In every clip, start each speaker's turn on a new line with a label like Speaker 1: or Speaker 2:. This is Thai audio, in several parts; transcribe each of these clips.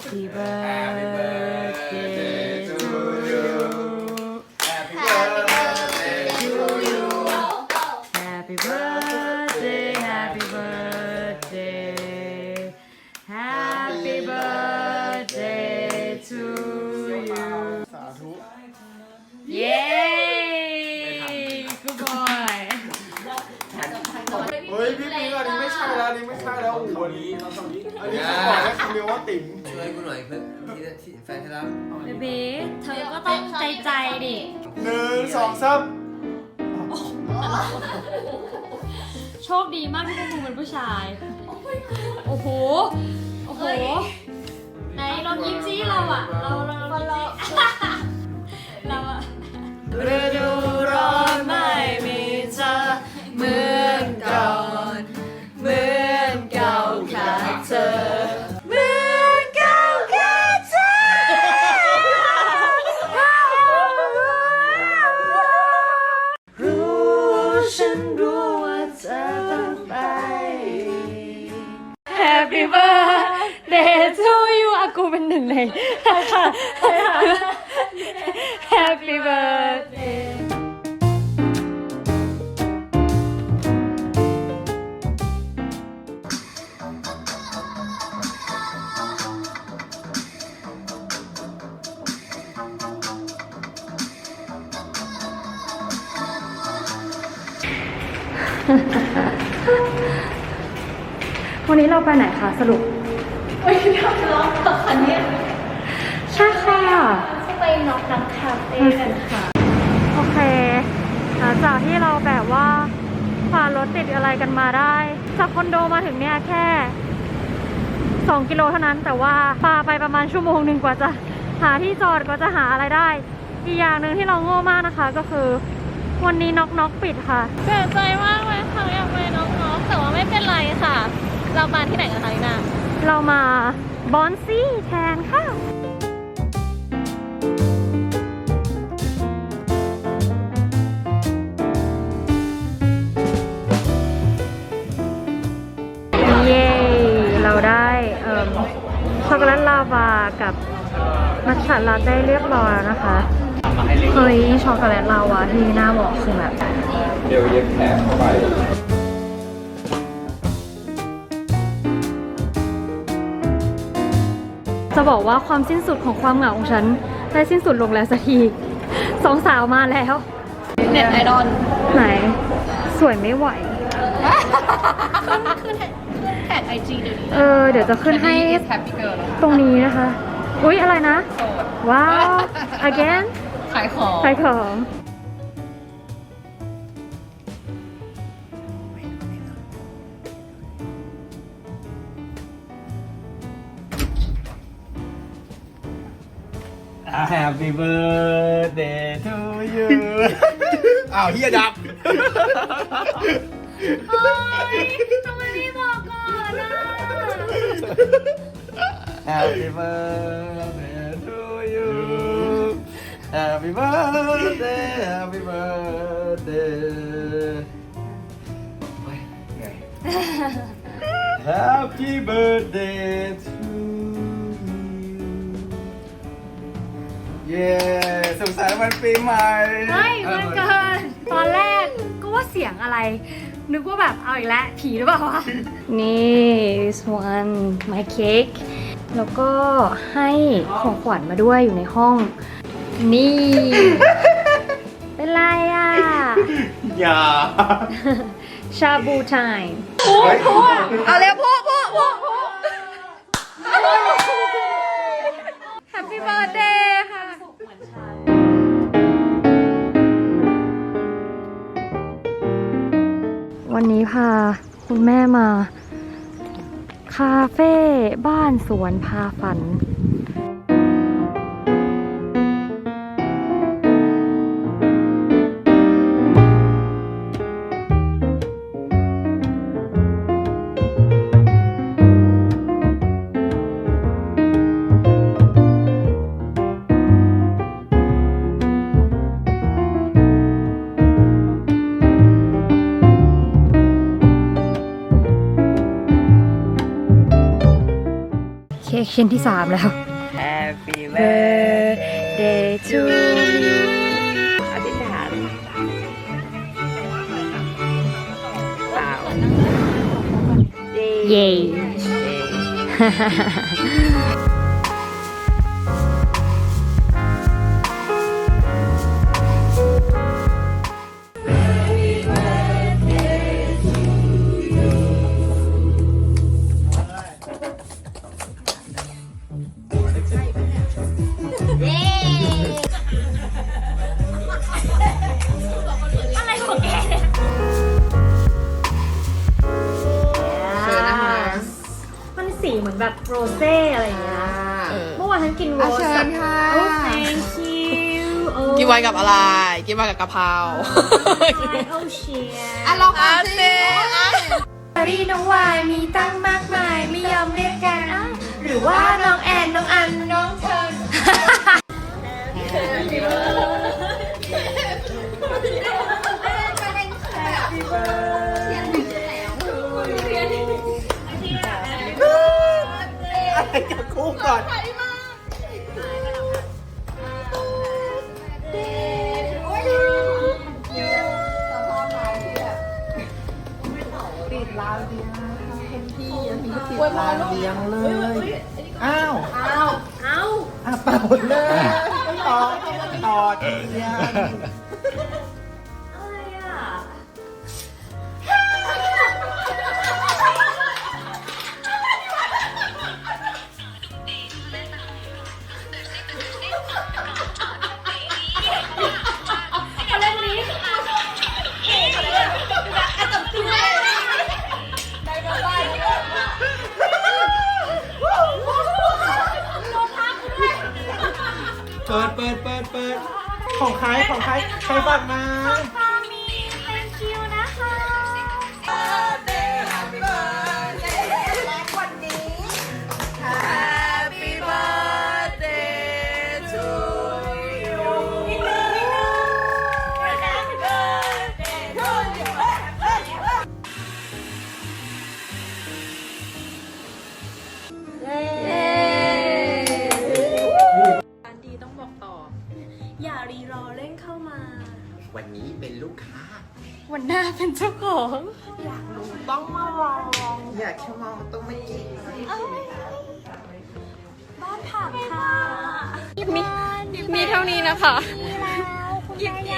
Speaker 1: Happy birthday
Speaker 2: เพื่อน
Speaker 3: ที่ที่แฟนที่รัก
Speaker 1: เบบีเธอก็ต้องใจใจดิ
Speaker 2: หนึ่งสองสาม
Speaker 1: โชคดีมากที่พวกมึงเป็นผู้ชาย โอ้โห โอ้โห ไหนลองยิ้มซิเราอะเราเราเราเรา ฉันรู้ว่าเธอต้องไป Happy birthday to you อากูเป็นหนึ่งในค่ะ Happy birthday วันนี้เราไปไหนคะสรุป
Speaker 4: วันนี้เราจะร้องกับคันนี้
Speaker 1: ใช่ค่ะ
Speaker 4: จะไปน็อกนักคาเฟ่กันค่ะ
Speaker 1: โอเคหลังจากที่เราแบบว่าฝ่ารถติดอะไรกันมาได้ จากคอนโดมาถึงเนี่ยแค่ 2 กิโลเท่านั้นแต่ว่าปาไปประมาณชั่วโมงหนึ่งกว่าจะหาที่จอดกว่าจะหาอะไรได้ อีกอย่างหนึ่งที่เราโง่มากนะคะก็คือ วันนี้น็อกน็อกปิดค่ะ
Speaker 4: เสียใจมากเลยค่ะอยากไปน็อกน็อกแต่ว่าไม่เป็นไรค่ะ เรามาที่ไหนกันคะลีน่า
Speaker 1: เรามาบอนซี่แทนค่ะเย้เราได้เอ่มช็อกโกแลตลาวากับมัทฉะลาเต้เรียบร้อยแล้วนะคะ เฮ้ยช็อกโกแลตลาวาที่น่าบอกคือแบบ
Speaker 2: เดี๋ยวเย็บแขนเข้าไป
Speaker 1: จะบอกว่าความสิ้นสุดของความเหงาของฉัน ได้สิ้นสุดลงแล้วสักทีสองสาวมาแล้ว
Speaker 4: เน็ตไอดอล
Speaker 1: ไหน สวยไม่ไหว
Speaker 4: ขึ้นแท็กไอจีเดี๋ยวนี้
Speaker 1: เออ เดี๋ยวจะขึ้นให้
Speaker 4: แฮปปี้เกิร์ล
Speaker 1: ตรงนี้นะคะ อุ๊ย อะไรนะ
Speaker 4: โสด
Speaker 1: ว้าว again
Speaker 4: ขายของ
Speaker 1: ขายของ
Speaker 2: อ่า Happy birthday to you อ้าวเฮียดับ
Speaker 1: ทำไมพี่บอกก่อนนะ
Speaker 2: Happy birthday to you Happy birthday Happy birthday เฮ้ยเหนื่อย Happy birthday to you เย้สุขสันต์วันปีใหม่
Speaker 1: ไม่มันเกิน ตอนแรกก็ว่าเสียงอะไร นึกว่าแบบเอาอีกแล้วผีหรือเปล่าวะ นี่ this one my cake แล้วก็ให้ของขวัญมาด้วยอยู่ในห้อง นี่ เป็นไรอะ
Speaker 2: อย่า
Speaker 1: ชาบูไทม์
Speaker 4: เอาเร็วพูดพูดพูดพูด Happy birthday ค่ะ
Speaker 1: วันนี้พาคุณแม่มา คาเฟ่บ้านสวนพาฝัน เคค้กชิ้นที่สามแล้ว
Speaker 5: Happy
Speaker 1: birthday to you
Speaker 5: อธิษฐานเปล่า
Speaker 1: เย้ สีเหมือนแบบโรเซ่อะไรอย่างเงี้ยเมื่อวานฉันกินโร
Speaker 5: อะ
Speaker 1: ส
Speaker 5: เชิญค่ะ
Speaker 1: โอ้ thank you โอ้
Speaker 6: กินไวน์กับอะไร กินไวน์กับกะเพรา
Speaker 1: โอ้เชีย
Speaker 5: อะลอง
Speaker 6: อา
Speaker 5: อ่าน
Speaker 6: เซ
Speaker 5: สิ
Speaker 1: รีน้องวายมีตั้งมากมายไม่ยอมเรียกกัน หรือว่าน้องแอนน้อง
Speaker 2: กับคู่ก่อน
Speaker 5: ติดลาวเดียวเป็นพี่อันนี้ก็ติดลาวเดียวเลย อ้าว
Speaker 1: เอาเอา
Speaker 5: อะเป่าเลยต่อต่อเทียน
Speaker 2: เปิดเปิดเปิดเปิด
Speaker 5: ของใครของใครใครฝากมา
Speaker 3: วันนี้เป็นลูกค้า
Speaker 4: วันหน้าเป็นเจ้าของ
Speaker 5: ต้องมาลองอยากแค่มองต้องไม่กิน
Speaker 1: บ้านผักค่ะ
Speaker 4: มีมีเท่านี้นะคะ
Speaker 1: ยิบเอ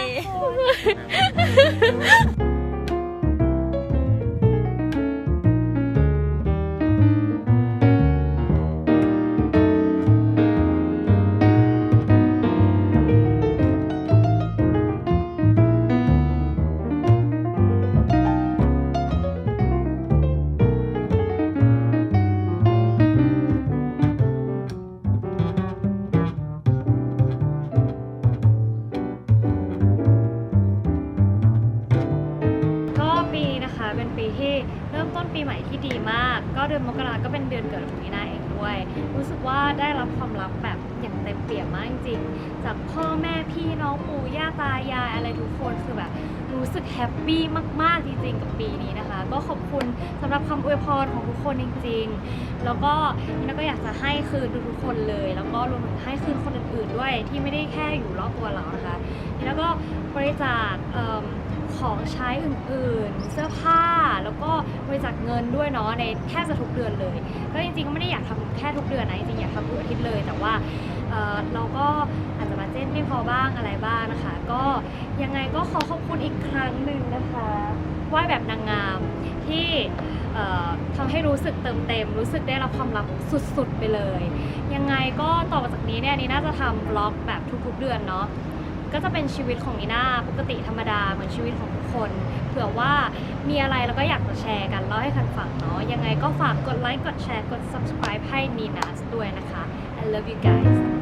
Speaker 1: ปีใหม่ที่ดีมาก ก็เดือนมกราก็เป็นเดือนเกิดของนีนาเองด้วย รู้สึกว่าได้รับความรักแบบอย่างเต็มเปี่ยมมากจริงๆจากพ่อแม่พี่น้องปู่ย่าตายายอะไรทุกคนคือแบบรู้สึกแฮปปี้มากๆจริงๆกับปีนี้นะคะ ก็ขอบคุณสำหรับคำอวยพรของทุกคนจริง ๆ แล้วก็นีน่าก็อยากจะให้คืนทุกๆคนเลย แล้วก็รวมถึงให้คืนคนอื่นๆด้วยที่ไม่ได้แค่อยู่รอบตัวเรานะคะนีน่าก็บริจาค ของใช้อื่นๆ เสื้อผ้าแล้วก็บริจาคเงินด้วยเนาะในแทบจะทุกเดือนเลย ก็จริงๆก็ไม่ได้อยากทำแค่ทุกเดือนนะจริงๆอยากทำทุกอาทิตย์เลย แต่ว่าเเราก็อาจจะมาเจ้นไม่พอบ้างอะไรบ้างนะคะ ก็ยังไงก็ขอขอบคุณอีกครั้งหนึ่งนะคะไหว่าแบบนางงามที่เอ่อทำให้รู้สึกเติมเต็ม รู้สึกได้รับความรักสุดๆไปเลย ยังไงก็ต่อจากนี้เนี่ยนี่น่าจะทำบล็อกแบบทุกๆเดือนเนาะ ก็จะเป็นชีวิตของนีน่าปกติธรรมดาเหมือนชีวิตของทุกคน เผื่อว่ามีอะไรแล้วก็อยากจะแชร์กันเล่าให้กันฟังเนาะยังไงก็ฝากกดไลค์กดแชร์กด subscribe ให้นีนาด้วยนะคะ I love you guys